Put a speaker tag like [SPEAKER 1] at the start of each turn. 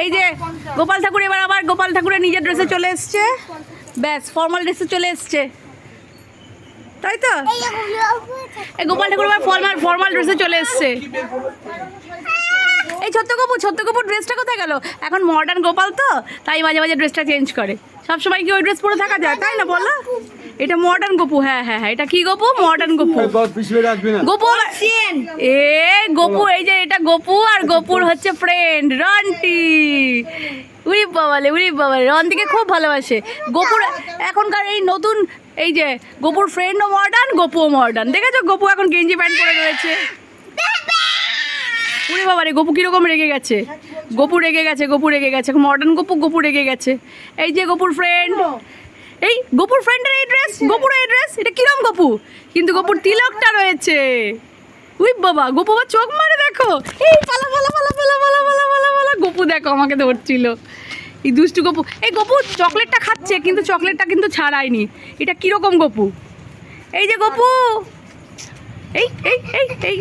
[SPEAKER 1] এই যে গোপাল ঠাকুর এবার আবার গোপাল ঠাকুরের নিজের ড্রেসে চলে এসছে। ব্যাস ফর্মাল ড্রেসে চলে এসছে। তাই তো? এই গোপাল ঠাকুর এবার ফর্মাল ফর্মাল ড্রেসে চলে এসছে। এই ছোট্ট কপু ছোট্ট কপুর ড্রেসটা কোথায় গেল? এখন মডার্ন গোপাল তো তাই মাঝে মাঝে ড্রেসটা চেঞ্জ করে। সবসময় কি ওই ড্রেস পরে থাকা যায় তাই না বলো? এটা মডার্ন গপু হ্যাঁ হ্যাঁ হ্যাঁ এটা কি গপু? মডার্ন গপু। গোপু এ গোপু এই যে এটা গোপু আর গোপুর হচ্ছে ফ্রেন্ড রন্টি। উরি বাবালে উরি বাবালে রন্টিকে খুব ভালোবাসে। গোপুর এখনকার এই নতুন এই যে গোপুর ফ্রেন্ডও মডার্ন গোপুও মডার্ন দেখেছ গোপু এখন গেঞ্জি প্যান্ট পরে রয়েছে? উরি বাবারে গোপু কীরকম রেগে গেছে? গোপু রেগে গেছে গোপু রেগে গেছে মডার্ন গোপু গোপু রেগে গেছে। এই যে গোপুর ফ্রেন্ড এই গোপুর ফ্রেন্ডের এই ড্রেস গোপুর এই ড্রেস এটা কিরম গোপু? কিন্তু গোপুর তিলকটা রয়েছে। উই বাবা গোপু বা চোখ মারে দেখো। এই পালা পালা পালা পালা পালা পালা পালা পালা। গোপু দেখো আমাকে ধরছিল। এই দুষ্টু গোপু। এই গোপু চকলেটটা খাচ্ছে কিন্তু চকলেটটা কিন্তু ছাড়ায়নি। এটা কীরকম গোপু? এই যে গোপু। এই এই এই এই।